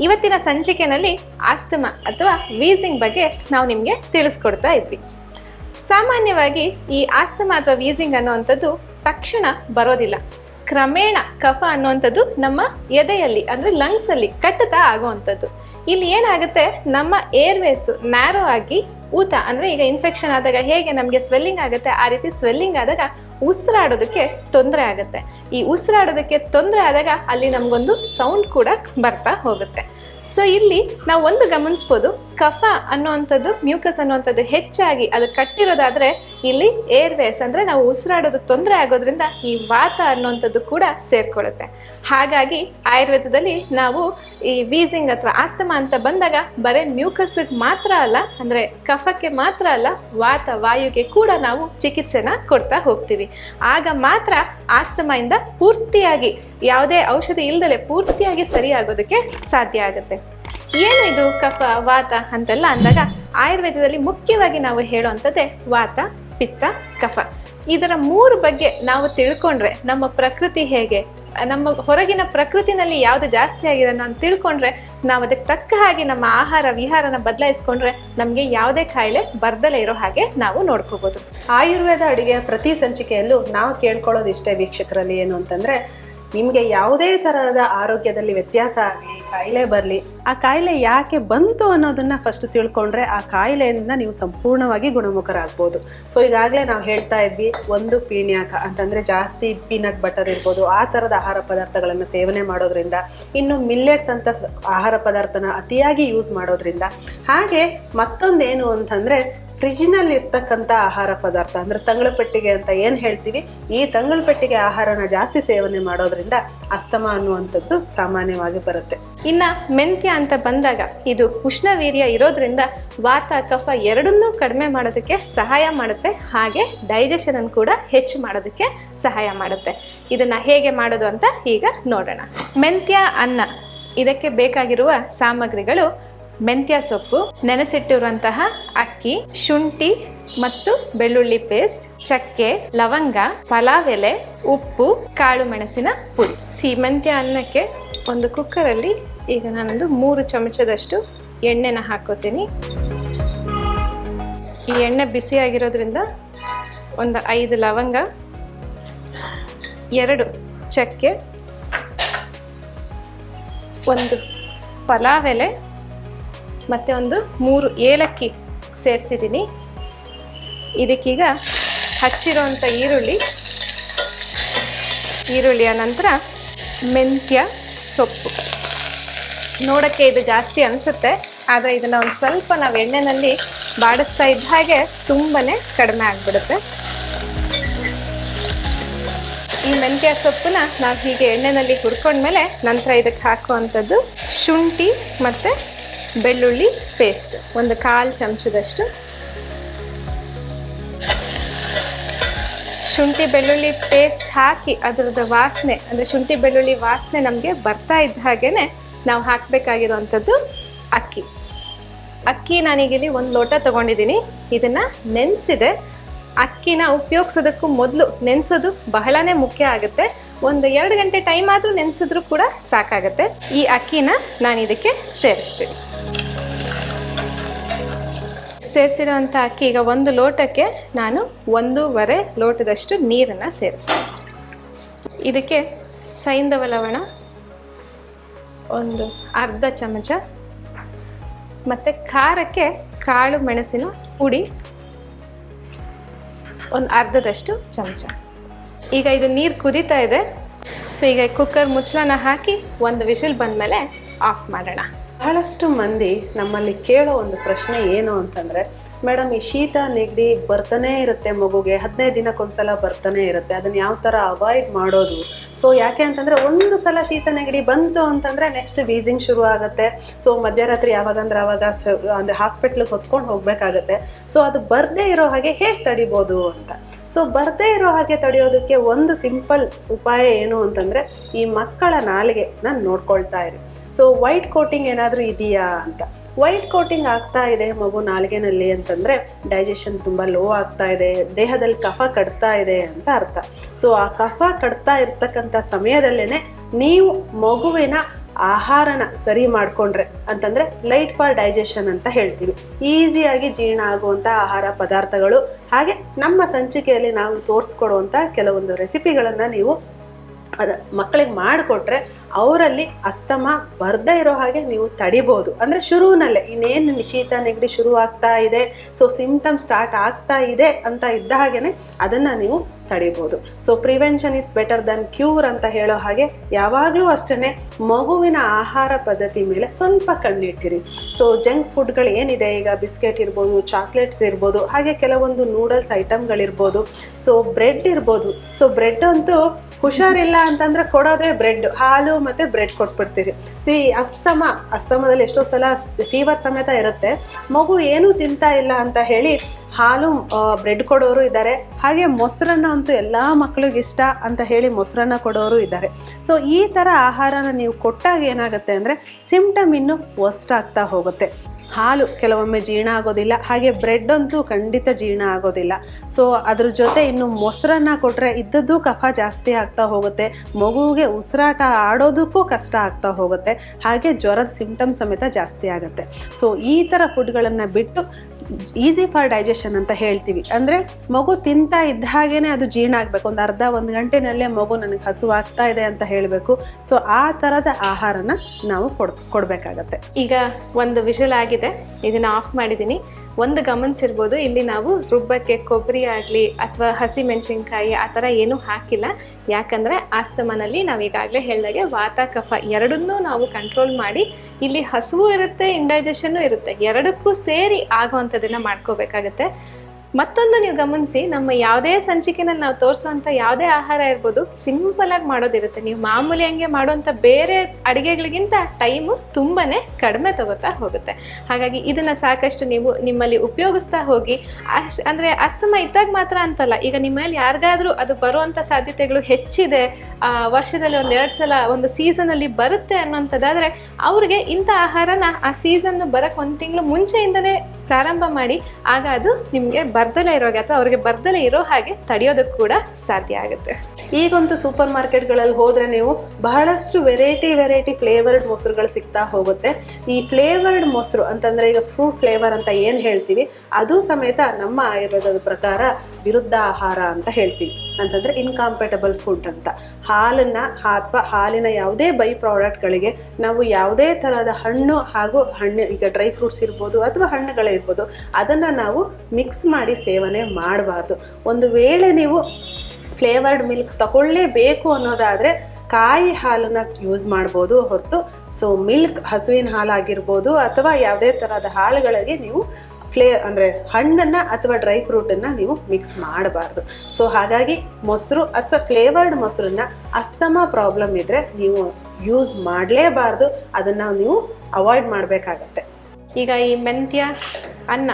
ಇವತ್ತಿನ ಸಂಚಿಕೆನಲ್ಲಿ ಆಸ್ತಮಾ ಅಥವಾ ವೀಸಿಂಗ್ ಬಗ್ಗೆ ನಾವು ನಿಮಗೆ ತಿಳಿಸ್ಕೊಡ್ತಾ ಇದ್ವಿ. ಸಾಮಾನ್ಯವಾಗಿ ಈ ಆಸ್ತಮಾ ಅಥವಾ ವೀಸಿಂಗ್ ಅನ್ನುವಂಥದ್ದು ತಕ್ಷಣ ಬರೋದಿಲ್ಲ. ಕ್ರಮೇಣ ಕಫ ಅನ್ನುವಂಥದ್ದು ನಮ್ಮ ಎದೆಯಲ್ಲಿ, ಅಂದರೆ ಲಂಗ್ಸಲ್ಲಿ ಕಟ್ಟುತ್ತಾ ಆಗುವಂಥದ್ದು. ಇಲ್ಲಿ ಏನಾಗುತ್ತೆ? ನಮ್ಮ ಏರ್ವೇಸು ನ್ಯಾರೋ ಆಗಿ ಊತ, ಅಂದರೆ ಈಗ ಇನ್ಫೆಕ್ಷನ್ ಆದಾಗ ಹೇಗೆ ನಮಗೆ ಸ್ವೆಲ್ಲಿಂಗ್ ಆಗುತ್ತೆ? ಆ ರೀತಿ ಸ್ವೆಲ್ಲಿಂಗ್ ಆದಾಗ ಉಸಿರಾಡೋದಕ್ಕೆ ತೊಂದರೆ ಆಗುತ್ತೆ. ಈ ಉಸಿರಾಡೋದಕ್ಕೆ ತೊಂದರೆ ಆದಾಗ ಅಲ್ಲಿ ನಮಗೊಂದು ಸೌಂಡ್ ಕೂಡ ಬರ್ತಾ ಹೋಗುತ್ತೆ. ಸೊ ಇಲ್ಲಿ ನಾವು ಒಂದು ಗಮನಿಸ್ಬೋದು ಕಫ ಅನ್ನುವಂಥದ್ದು, ಮ್ಯೂಕಸ್ ಅನ್ನುವಂಥದ್ದು ಹೆಚ್ಚಾಗಿ ಅದು ಕಟ್ಟಿರೋದಾದ್ರೆ ಇಲ್ಲಿ ಏರ್ವೇಸ್ ಅಂದರೆ ನಾವು ಉಸಿರಾಡೋದು ತೊಂದರೆ ಆಗೋದ್ರಿಂದ ಈ ವಾತ ಅನ್ನುವಂಥದ್ದು ಕೂಡ ಸೇರ್ಕೊಳ್ಳುತ್ತೆ. ಹಾಗಾಗಿ ಆಯುರ್ವೇದದಲ್ಲಿ ನಾವು ಈ ವೀಸಿಂಗ್ ಅಥವಾ ಆಸ್ತಮಾ ಅಂತ ಬಂದಾಗ ಬರೀ ಮ್ಯೂಕಸ್ಗೆ ಮಾತ್ರ ಅಲ್ಲ, ಅಂದರೆ ಕಫಕ್ಕೆ ಮಾತ್ರ ಅಲ್ಲ, ವಾತ, ವಾಯುಗೆ ಕೂಡ ನಾವು ಚಿಕಿತ್ಸೆನ ಕೊಡ್ತಾ ಹೋಗ್ತೀವಿ. ಆಗ ಮಾತ್ರ ಆಸ್ತಮಾಯಿಂದ ಪೂರ್ತಿಯಾಗಿ, ಯಾವುದೇ ಔಷಧಿ ಇಲ್ದಲೆ ಪೂರ್ತಿಯಾಗಿ ಸರಿಯಾಗೋದಕ್ಕೆ ಸಾಧ್ಯ ಆಗುತ್ತೆ. ಏನು ಇದು ಕಫ, ವಾತ ಅಂತೆಲ್ಲ ಅಂದಾಗ ಆಯುರ್ವೇದದಲ್ಲಿ ಮುಖ್ಯವಾಗಿ ನಾವು ಹೇಳುವಂಥದ್ದೇ ವಾತ, ಪಿತ್ತ, ಕಫ. ಇದರ ಮೂರು ಬಗ್ಗೆ ನಾವು ತಿಳ್ಕೊಂಡ್ರೆ ನಮ್ಮ ಪ್ರಕೃತಿ ಹೇಗೆ, ನಮ್ಮ ಹೊರಗಿನ ಪ್ರಕೃತಿನಲ್ಲಿ ಯಾವುದು ಜಾಸ್ತಿ ಆಗಿದೆ ಅಂತ ತಿಳ್ಕೊಂಡ್ರೆ ನಾವು ಅದಕ್ಕೆ ತಕ್ಕ ಹಾಗೆ ನಮ್ಮ ಆಹಾರ ವಿಹಾರನ ಬದಲಾಯಿಸ್ಕೊಂಡ್ರೆ ನಮಗೆ ಯಾವುದೇ ಕಾಯಿಲೆ ಬರ್ದಲೇ ಇರೋ ಹಾಗೆ ನಾವು ನೋಡ್ಕೋಬೋದು. ಆಯುರ್ವೇದ ಅಡುಗೆಯ ಪ್ರತಿ ಸಂಚಿಕೆಯಲ್ಲೂ ನಾವು ಕೇಳ್ಕೊಳ್ಳೋದು ಇಷ್ಟೇ ವೀಕ್ಷಕರಲ್ಲಿ ಏನು ಅಂತಂದ್ರೆ ನಿಮಗೆ ಯಾವುದೇ ತರಹದ ಆರೋಗ್ಯದಲ್ಲಿ ವ್ಯತ್ಯಾಸ ಆಗಲಿ, ಕಾಯಿಲೆ ಬರಲಿ, ಆ ಕಾಯಿಲೆ ಯಾಕೆ ಬಂತು ಅನ್ನೋದನ್ನ ಫಸ್ಟ್ ತಿಳ್ಕೊಂಡ್ರೆ ಆ ಕಾಯಿಲೆಯಿಂದ ನೀವು ಸಂಪೂರ್ಣವಾಗಿ ಗುಣಮುಖರಾಗ್ಬೋದು. ಸೊ ಈಗಾಗಲೇ ನಾವು ಹೇಳ್ತಾ ಇದ್ವಿ, ಒಂದು ಪೀಣ್ಯಾಕ ಅಂತಂದ್ರೆ ಜಾಸ್ತಿ ಪೀನಟ್ ಬಟರ್ ಇರ್ಬೋದು, ಆ ಥರದ ಆಹಾರ ಪದಾರ್ಥಗಳನ್ನು ಸೇವನೆ ಮಾಡೋದ್ರಿಂದ, ಇನ್ನು ಮಿಲ್ಲೆಟ್ಸ್ ಅಂತ ಆಹಾರ ಪದಾರ್ಥನ ಅತಿಯಾಗಿ ಯೂಸ್ ಮಾಡೋದ್ರಿಂದ, ಹಾಗೆ ಮತ್ತೊಂದೇನು ಅಂತಂದ್ರೆ ಫ್ರಿಜ್ನಲ್ಲಿ ಇರ್ತಕ್ಕಂಥ ಆಹಾರ ಪದಾರ್ಥ, ಅಂದರೆ ತಂಗಳ ಪೆಟ್ಟಿಗೆ ಅಂತ ಏನು ಹೇಳ್ತೀವಿ, ಈ ತಂಗಳ ಪೆಟ್ಟಿಗೆ ಆಹಾರನ ಜಾಸ್ತಿ ಸೇವನೆ ಮಾಡೋದ್ರಿಂದ ಅಸ್ತಮ ಅನ್ನುವಂಥದ್ದು ಸಾಮಾನ್ಯವಾಗಿ ಬರುತ್ತೆ. ಇನ್ನ ಮೆಂತ್ಯ ಅಂತ ಬಂದಾಗ ಇದು ಉಷ್ಣವೀರ್ಯ ಇರೋದ್ರಿಂದ ವಾತ, ಕಫ ಎರಡನ್ನೂ ಕಡಿಮೆ ಮಾಡೋದಕ್ಕೆ ಸಹಾಯ ಮಾಡುತ್ತೆ. ಹಾಗೆ ಡೈಜೆಷನ್ ಅನ್ನು ಕೂಡ ಹೆಚ್ಚು ಮಾಡೋದಕ್ಕೆ ಸಹಾಯ ಮಾಡುತ್ತೆ. ಇದನ್ನ ಹೇಗೆ ಮಾಡೋದು ಅಂತ ಈಗ ನೋಡೋಣ. ಮೆಂತ್ಯ, ಅನ್ನ ಇದಕ್ಕೆ ಬೇಕಾಗಿರುವ ಸಾಮಗ್ರಿಗಳು ಮೆಂತ್ಯ ಸೊಪ್ಪು, ನೆನೆಸಿಟ್ಟಿರುವಂತಹ ಅಕ್ಕಿ, ಶುಂಠಿ ಮತ್ತು ಬೆಳ್ಳುಳ್ಳಿ ಪೇಸ್ಟ್, ಚಕ್ಕೆ, ಲವಂಗ ಪಲಾವ್ ಎಲೆ ಉಪ್ಪು, ಕಾಳು ಮೆಣಸಿನ ಪುಡಿ. ಮೆಂತ್ಯ ಅನ್ನಕ್ಕೆ ಒಂದು ಕುಕ್ಕರಲ್ಲಿ ಈಗ ನಾನೊಂದು ಮೂರು ಚಮಚದಷ್ಟು ಎಣ್ಣೆನ ಹಾಕೋತೀನಿ. ಈ ಎಣ್ಣೆ ಬಿಸಿಯಾಗಿರೋದ್ರಿಂದ ಒಂದು ಐದು ಲವಂಗ, ಎರಡು ಚಕ್ಕೆ, ಒಂದು ಪಲಾವ್ ಎಲೆ ಮತ್ತು ಒಂದು ಮೂರು ಏಲಕ್ಕಿ ಸೇರಿಸಿದ್ದೀನಿ. ಇದಕ್ಕೀಗ ಹಚ್ಚಿರೋಂಥ ಈರುಳ್ಳಿ. ಈರುಳ್ಳಿಯ ನಂತರ ಮೆಂತ್ಯ ಸೊಪ್ಪು. ನೋಡೋಕ್ಕೆ ಇದು ಜಾಸ್ತಿ ಅನಿಸುತ್ತೆ, ಆದರೆ ಇದನ್ನು ಒಂದು ಸ್ವಲ್ಪ ನಾವು ಎಣ್ಣೆನಲ್ಲಿ ಬಾಡಿಸ್ತಾ ಇದ್ದ ಹಾಗೆ ತುಂಬಾ ಕಡಿಮೆ ಆಗಿಬಿಡುತ್ತೆ. ಈ ಮೆಂತ್ಯ ಸೊಪ್ಪನ್ನ ನಾವು ಹೀಗೆ ಎಣ್ಣೆನಲ್ಲಿ ಹುರ್ಕೊಂಡ್ಮೇಲೆ ನಂತರ ಇದಕ್ಕೆ ಹಾಕುವಂಥದ್ದು ಶುಂಠಿ ಮತ್ತು ಬೆಳ್ಳುಳ್ಳಿ ಪೇಸ್ಟ್ ಒಂದು ಕಾಲು ಚಮಚದಷ್ಟು. ಶುಂಠಿ ಬೆಳ್ಳುಳ್ಳಿ ಪೇಸ್ಟ್ ಹಾಕಿ ಅದರದ್ದು ವಾಸನೆ, ಅಂದರೆ ಶುಂಠಿ ಬೆಳ್ಳುಳ್ಳಿ ವಾಸನೆ ನಮಗೆ ಬರ್ತಾ ಇದ್ದ ಹಾಗೇನೆ ನಾವು ಹಾಕಬೇಕಾಗಿರುವಂಥದ್ದು ಅಕ್ಕಿ. ಅಕ್ಕಿ ನಾನೀಗಿಲ್ಲಿ ಒಂದು ಲೋಟ ತಗೊಂಡಿದ್ದೀನಿ. ಇದನ್ನು ನೆನೆಸಿದೆ. ಅಕ್ಕಿನ ಉಪಯೋಗಿಸೋದಕ್ಕೂ ಮೊದಲು ನೆನೆಸೋದು ಬಹಳನೇ ಮುಖ್ಯ ಆಗುತ್ತೆ. ಒಂದು ಎರಡು ಗಂಟೆ ಟೈಮ್ ಆದರೂ ನೆನೆಸಿದ್ರು ಕೂಡ ಸಾಕಾಗುತ್ತೆ. ಈ ಅಕ್ಕಿನ ನಾನು ಇದಕ್ಕೆ ಸೇರಿಸ್ತೀನಿ. ಸೇರಿಸಿರುವಂಥ ಅಕ್ಕಿ ಈಗ ಒಂದು ಲೋಟಕ್ಕೆ ನಾನು ಒಂದೂವರೆ ಲೋಟದಷ್ಟು ನೀರನ್ನು ಸೇರಿಸ್ತೀನಿ. ಇದಕ್ಕೆ ಸೈಂಧವ ಲವಣ, ಒಂದು ಅರ್ಧ ಚಮಚ, ಮತ್ತು ಖಾರಕ್ಕೆ ಕಾಳು ಮೆಣಸಿನ ಪುಡಿ, ಒಂದು ಅರ್ಧದಷ್ಟು ಚಮಚ. ಈಗ ಇದು ನೀರು ಕುದೀತಾ ಇದೆ. ಸೊ ಈಗ ಕುಕ್ಕರ್ ಮುಚ್ಚಳನ ಹಾಕಿ ಒಂದು ವಿಷಲ್ ಬಂದಮೇಲೆ ಆಫ್ ಮಾಡೋಣ. ಬಹಳಷ್ಟು ಮಂದಿ ನಮ್ಮಲ್ಲಿ ಕೇಳೋ ಒಂದು ಪ್ರಶ್ನೆ ಏನು ಅಂತಂದ್ರೆ, ಮೇಡಮ್, ಈ ಶೀತ, ನೆಗಡಿ ಬರ್ತಾನೆ ಇರುತ್ತೆ ಮಗುಗೆ. ಹದಿನೈದು ದಿನಕ್ಕೊಂದ್ಸಲ ಬರ್ತಾನೆ ಇರುತ್ತೆ. ಅದನ್ನ ಯಾವ ಥರ ಅವಾಯ್ಡ್ ಮಾಡೋದು? ಸೊ ಯಾಕೆ ಅಂತಂದ್ರೆ, ಒಂದು ಸಲ ಶೀತ, ನೆಗಡಿ ಬಂತು ಅಂತಂದ್ರೆ ನೆಕ್ಸ್ಟ್ ವೀಸಿಂಗ್ ಶುರು ಆಗುತ್ತೆ. ಸೊ ಮಧ್ಯರಾತ್ರಿ ಯಾವಾಗಂದ್ರೆ ಅವಾಗ ಸ- ಅಂದ್ರೆ ಹಾಸ್ಪಿಟ್ಲಿಗೆ ಹೊತ್ಕೊಂಡು ಹೋಗ್ಬೇಕಾಗತ್ತೆ. ಸೊ ಅದು ಬರ್ದೇ ಇರೋ ಹಾಗೆ ಹೇಗೆ ತಡಿಬೋದು ಅಂತ. ಸೊ ಬರದೇ ಇರೋ ಹಾಗೆ ತಡೆಯೋದಕ್ಕೆ ಒಂದು ಸಿಂಪಲ್ ಉಪಾಯ ಏನು ಅಂತಂದರೆ ಈ ಮಕ್ಕಳ ನಾಲಿಗೆ ನಾನು ನೋಡ್ಕೊಳ್ತಾ ಇರಿ. ಸೊ ವೈಟ್ ಕೋಟಿಂಗ್ ಏನಾದರೂ ಇದೆಯಾ ಅಂತ. ವೈಟ್ ಕೋಟಿಂಗ್ ಆಗ್ತಾ ಇದೆ ಮಗು ನಾಲಿಗೆನಲ್ಲಿ ಅಂತಂದರೆ ಡೈಜೆಷನ್ ತುಂಬ ಲೋ ಆಗ್ತಾ ಇದೆ, ದೇಹದಲ್ಲಿ ಕಫ ಕಟ್ತಾ ಇದೆ ಅಂತ ಅರ್ಥ. ಸೊ ಆ ಕಫ ಕಟ್ತಾ ಇರ್ತಕ್ಕಂಥ ಸಮಯದಲ್ಲೇ ನೀವು ಮಗುವಿನ ಆಹಾರನ ಸರಿ ಮಾಡಿಕೊಂಡ್ರೆ ಅಂತಂದರೆ ಲೈಟ್ ಫಾರ್ ಡೈಜೆಷನ್ ಅಂತ ಹೇಳ್ತೀವಿ. ಈಸಿಯಾಗಿ ಜೀರ್ಣ ಆಗುವಂಥ ಆಹಾರ ಪದಾರ್ಥಗಳು ಹಾಗೆ ನಮ್ಮ ಸಂಚಿಕೆಯಲ್ಲಿ ನಾವು ತೋರಿಸ್ಕೊಡುವಂಥ ಕೆಲವೊಂದು ರೆಸಿಪಿಗಳನ್ನು ನೀವು ಅದ ಮಕ್ಕಳಿಗೆ ಮಾಡಿಕೊಟ್ರೆ ಅವರಲ್ಲಿ ಅಸ್ತಮ ಬರ್ದೇ ಇರೋ ಹಾಗೆ ನೀವು ತಡಿಬೋದು. ಅಂದರೆ ಶುರುವಿನಲ್ಲೇ ಇನ್ನೇನು ಶೀತ ನೆಗಡಿ ಶುರು ಆಗ್ತಾ ಇದೆ ಸೊ ಸಿಂಪ್ಟಮ್ ಸ್ಟಾರ್ಟ್ ಆಗ್ತಾ ಇದೆ ಅಂತ ಇದ್ದ ಹಾಗೆಯೇ ಅದನ್ನು ನೀವು ತಡಿಬೋದು so prevention is better than cure ಅಂತ ಹೇಳೋ ಹಾಗೆ ಯಾವಾಗಲೂ ಅಷ್ಟೇ ಮಗುವಿನ ಆಹಾರ ಪದ್ಧತಿ ಮೇಲೆ ಸ್ವಲ್ಪ ಕಣ್ಣಿಟ್ಟಿರಿ. ಸೊ ಜಂಕ್ ಫುಡ್ಗಳು ಏನಿದೆ? ಈಗ ಬಿಸ್ಕೆಟ್ ಇರ್ಬೋದು ಚಾಕ್ಲೇಟ್ಸ್ ಇರ್ಬೋದು, ಹಾಗೆ ಕೆಲವೊಂದು ನೂಡಲ್ಸ್ ಐಟಮ್ಗಳಿರ್ಬೋದು ಸೊ ಬ್ರೆಡ್ ಇರ್ಬೋದು. ಸೊ ಬ್ರೆಡ್ ಅಂತೂ ಹುಷಾರಿಲ್ಲ ಅಂತಂದ್ರೆ ಕೊಡೋದೇ ಬ್ರೆಡ್ ಹಾಲು ಮತ್ತು ಬ್ರೆಡ್ ಕೊಟ್ಬಿಡ್ತೀರಿ. ಸಿ ಅಸ್ತಮ, ಅಸ್ತಮದಲ್ಲಿ ಎಷ್ಟೋ ಸಲ ಫೀವರ್ ಸಮೇತ ಇರುತ್ತೆ. ಮಗು ಏನೂ ತಿಂತಾ ಇಲ್ಲ ಅಂತ ಹೇಳಿ ಹಾಲು ಬ್ರೆಡ್ ಕೊಡೋರು ಇದ್ದಾರೆ ಹಾಗೆ ಮೊಸರನ್ನ ಅಂತೂ ಎಲ್ಲ ಮಕ್ಕಳಿಗೆ ಇಷ್ಟ ಅಂತ ಹೇಳಿ ಮೊಸರನ್ನ ಕೊಡೋರು ಇದ್ದಾರೆ ಸೊ ಈ ಥರ ಆಹಾರನ ನೀವು ಕೊಟ್ಟಾಗ ಏನಾಗುತ್ತೆ ಅಂದರೆ ಸಿಮ್ಟಮ್ ಇನ್ನು ವರ್ಸ್ಟ್ ಆಗ್ತಾ ಹೋಗುತ್ತೆ. ಹಾಲು ಕೆಲವೊಮ್ಮೆ ಜೀರ್ಣ ಆಗೋದಿಲ್ಲ. ಹಾಗೆ ಬ್ರೆಡ್ ಅಂತೂ ಖಂಡಿತ ಜೀರ್ಣ ಆಗೋದಿಲ್ಲ. ಸೊ ಅದ್ರ ಜೊತೆ ಇನ್ನು ಮೊಸರನ್ನ ಕೊಟ್ಟರೆ ಇದ್ದದ್ದು ಕಫ ಜಾಸ್ತಿ ಆಗ್ತಾ ಹೋಗುತ್ತೆ. ಮಗುವಿಗೆ ಉಸಿರಾಟ ಆಡೋದಕ್ಕೂ ಕಷ್ಟ ಆಗ್ತಾ ಹೋಗುತ್ತೆ. ಹಾಗೆ ಜ್ವರದ ಸಿಂಪ್ಟಮ್ ಸಮೇತ ಜಾಸ್ತಿ ಆಗುತ್ತೆ. ಸೊ ಈ ಥರ ಫುಡ್ಗಳನ್ನು ಬಿಟ್ಟು ಈಸಿ ಫಾರ್ ಡೈಜೆಷನ್ ಅಂತ ಹೇಳ್ತೀವಿ. ಅಂದರೆ ಮಗು ತಿಂತಾ ಇದ್ದ ಹಾಗೇನೆ ಅದು ಜೀರ್ಣ ಆಗಬೇಕು. ಒಂದು ಅರ್ಧ, ಒಂದು ಗಂಟೆನಲ್ಲೇ ಮಗು ನನಗೆ ಹಸುವಾಗ್ತಾ ಇದೆ ಅಂತ ಹೇಳಬೇಕು. ಸೊ ಆ ಥರದ ಆಹಾರನ ನಾವು ಕೊಡ್, ಕೊಡಬೇಕಾಗತ್ತೆ. ಈಗ ಒಂದು ವಿಷಲ್ ಆಗಿದೆ. ಇದನ್ನ ಆಫ್ ಮಾಡಿದ್ದೀನಿ. ಒಂದು ಗಮನಿಸಿರ್ಬೋದು, ಇಲ್ಲಿ ನಾವು ರುಬ್ಬಕ್ಕೆ ಕೊಬ್ಬರಿ ಆಗಲಿ ಅಥವಾ ಹಸಿ ಮೆಣಸಿನ್ಕಾಯಿ ಆ ಥರ ಏನೂ ಹಾಕಿಲ್ಲ. ಯಾಕಂದರೆ ಆಸ್ತಮನಲ್ಲಿ ನಾವು ಈಗಾಗಲೇ ಹೇಳಿದಾಗೆ ವಾತ, ಕಫ ಎರಡನ್ನೂ ನಾವು ಕಂಟ್ರೋಲ್ ಮಾಡಿ ಇಲ್ಲಿ ಹಸುವು ಇರುತ್ತೆ ಇಂಡೈಜೆಷನ್ನು ಇರುತ್ತೆ. ಎರಡಕ್ಕೂ ಸೇರಿ ಆಗುವಂಥದ್ದನ್ನು ಮಾಡ್ಕೋಬೇಕಾಗತ್ತೆ. ಮತ್ತೊಂದು ನೀವು ಗಮನಿಸಿ, ನಮ್ಮ ಯಾವುದೇ ಸಂಚಿಕೆನಲ್ಲಿ ನಾವು ತೋರಿಸುವಂಥ ಯಾವುದೇ ಆಹಾರ ಇರ್ಬೋದು, ಸಿಂಪಲ್ ಆಗಿ ಮಾಡೋದಿರುತ್ತೆ. ನೀವು ಮಾಮೂಲಿ ಹಂಗೆ ಮಾಡುವಂಥ ಬೇರೆ ಅಡುಗೆಗಳಿಗಿಂತ ಟೈಮು ತುಂಬಾ ಕಡಿಮೆ ತಗೋತಾ ಹೋಗುತ್ತೆ. ಹಾಗಾಗಿ ಇದನ್ನು ಸಾಕಷ್ಟು ನೀವು ನಿಮ್ಮಲ್ಲಿ ಉಪಯೋಗಿಸ್ತಾ ಹೋಗಿ, ಅಶ್ ಅಂದರೆ ಅಸ್ತಮ ಇದ್ದಾಗ ಮಾತ್ರ ಅಂತಲ್ಲ, ಈಗ ನಿಮ್ಮಲ್ಲಿ ಯಾರಿಗಾದರೂ ಅದು ಬರುವಂಥ ಸಾಧ್ಯತೆಗಳು ಹೆಚ್ಚಿದೆ ವರ್ಷದಲ್ಲಿ ಒಂದು ಎರಡು ಸಲ ಒಂದು ಸೀಸನಲ್ಲಿ ಬರುತ್ತೆ ಅನ್ನೋಂಥದ್ದಾದರೆ ಅವ್ರಿಗೆ ಇಂಥ ಆಹಾರನ ಆ ಸೀಸನ್ ಬರೋಕ್ಕೆ ಒಂದು ತಿಂಗಳು ಮುಂಚೆಯಿಂದನೇ ಪ್ರಾರಂಭ ಮಾಡಿ, ಆಗ ಅದು ನಿಮಗೆ ಬರ್ದಲೇ ಇರೋಗೆ ಅಥವಾ ಅವ್ರಿಗೆ ಬರ್ದಲೇ ಇರೋ ಹಾಗೆ ತಡೆಯೋದಕ್ಕೆ ಕೂಡ ಸಾಧ್ಯ ಆಗುತ್ತೆ. ಈಗಂತೂ ಸೂಪರ್ ಮಾರ್ಕೆಟ್ಗಳಲ್ಲಿ ಹೋದರೆ ನೀವು ಬಹಳಷ್ಟು ವೆರೈಟಿ ವೆರೈಟಿ ಫ್ಲೇವರ್ಡ್ ಮೊಸರುಗಳು ಸಿಗ್ತಾ ಹೋಗುತ್ತೆ. ಈ ಫ್ಲೇವರ್ಡ್ ಮೊಸರು ಅಂತಂದರೆ ಈಗ ಫ್ರೂಟ್ ಫ್ಲೇವರ್ ಅಂತ ಏನು ಹೇಳ್ತೀವಿ, ಅದು ಸಮೇತ ನಮ್ಮ ಆಯುರ್ವೇದದ ಪ್ರಕಾರ ವಿರುದ್ಧ ಆಹಾರ ಅಂತ ಹೇಳ್ತೀವಿ. ಅಂತಂದರೆ ಇನ್ಕಾಂಪೇಟಬಲ್ ಫುಡ್ ಅಂತ. ಹಾಲನ್ನು ಅಥವಾ ಹಾಲಿನ ಯಾವುದೇ ಬೈ ಪ್ರಾಡಕ್ಟ್ಗಳಿಗೆ ನಾವು ಯಾವುದೇ ಥರದ ಹಣ್ಣು ಹಾಗೂ ಹಣ್ಣು, ಈಗ ಡ್ರೈ ಫ್ರೂಟ್ಸ್ ಇರ್ಬೋದು ಅಥವಾ ಹಣ್ಣುಗಳಿರ್ಬೋದು ಅದನ್ನು ನಾವು ಮಿಕ್ಸ್ ಮಾಡಿ ಸೇವನೆ ಮಾಡಬಾರ್ದು. ಒಂದು ವೇಳೆ ನೀವು ಫ್ಲೇವರ್ಡ್ ಮಿಲ್ಕ್ ತಗೊಳ್ಳೇಬೇಕು ಅನ್ನೋದಾದರೆ ಕಾಯಿ ಹಾಲನ್ನು ಯೂಸ್ ಮಾಡ್ಬೋದು ಹೊರತು. ಸೊ, ಮಿಲ್ಕ್ ಹಸುವಿನ ಹಾಲಾಗಿರ್ಬೋದು ಅಥವಾ ಯಾವುದೇ ಥರದ ಹಾಲುಗಳಿಗೆ ನೀವು ಫ್ಲೇ ಅಂದರೆ ಹಣ್ಣನ್ನು ಅಥವಾ ಡ್ರೈ ಫ್ರೂಟನ್ನು ನೀವು ಮಿಕ್ಸ್ ಮಾಡಬಾರ್ದು. ಸೊ ಹಾಗಾಗಿ ಮೊಸರು ಅಥವಾ ಫ್ಲೇವರ್ಡ್ ಮೊಸರನ್ನ ಅಸ್ತಮ ಪ್ರಾಬ್ಲಮ್ ಇದ್ದರೆ ನೀವು ಯೂಸ್ ಮಾಡಲೇಬಾರ್ದು. ಅದನ್ನು ನೀವು ಅವಾಯ್ಡ್ ಮಾಡಬೇಕಾಗತ್ತೆ. ಈಗ ಈ ಮೆಂತ್ಯ, ಅನ್ನ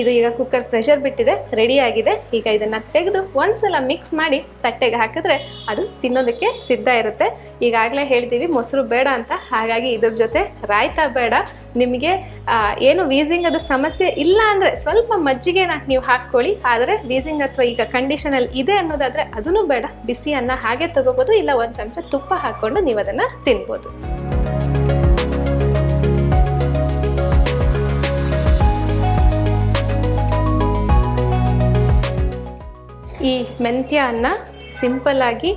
ಇದು ಈಗ ಕುಕ್ಕರ್ ಪ್ರೆಷರ್ ಬಿಟ್ಟಿದೆ ರೆಡಿ ಆಗಿದೆ. ಈಗ ಇದನ್ನ ತೆಗೆದು ಒಂದ್ಸಲ ಮಿಕ್ಸ್ ಮಾಡಿ ತಟ್ಟೆಗೆ ಹಾಕಿದ್ರೆ ಅದು ತಿನ್ನೋದಕ್ಕೆ ಸಿದ್ಧ ಇರುತ್ತೆ. ಈಗಾಗಲೇ ಹೇಳ್ತೀವಿ ಮೊಸರು ಬೇಡ ಅಂತ. ಹಾಗಾಗಿ ಇದ್ರ ಜೊತೆ ರಾಯ್ತಾ ಬೇಡ. ನಿಮಗೆ ಏನು ವೀಸಿಂಗ್ ಅದು ಸಮಸ್ಯೆ ಇಲ್ಲ ಅಂದರೆ ಸ್ವಲ್ಪ ಮಜ್ಜಿಗೆನ ನೀವು ಹಾಕ್ಕೊಳ್ಳಿ. ಆದರೆ ವೀಸಿಂಗ್ ಅಥವಾ ಈಗ ಕಂಡೀಷನಲ್ಲಿ ಇದೆ ಅನ್ನೋದಾದರೆ ಅದೂ ಬೇಡ. ಬಿಸಿ ಅನ್ನ ಹಾಗೆ ತಗೋಬೋದು, ಇಲ್ಲ ಒಂದು ಚಮಚ ತುಪ್ಪ ಹಾಕ್ಕೊಂಡು ನೀವು ಅದನ್ನು ತಿನ್ಬೋದು. ಮೆಂತ್ಯ ಅನ್ನ ಸಿಂಪಲ್ ಆಗಿ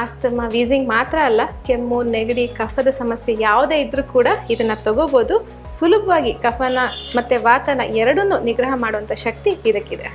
ಆಸ್ತಮ ವೀಸಿಂಗ್ ಮಾತ್ರ ಅಲ್ಲ, ಕೆಮ್ಮು, ನೆಗಡಿ, ಕಫದ ಸಮಸ್ಯೆ ಯಾವುದೇ ಇದ್ರೂ ಕೂಡ ಇದನ್ನು ತಗೋಬೋದು. ಸುಲಭವಾಗಿ ಕಫನ ಮತ್ತು ವಾತನ ಎರಡನ್ನೂ ನಿಗ್ರಹ ಮಾಡುವಂಥ ಶಕ್ತಿ ಇದಕ್ಕಿದೆ.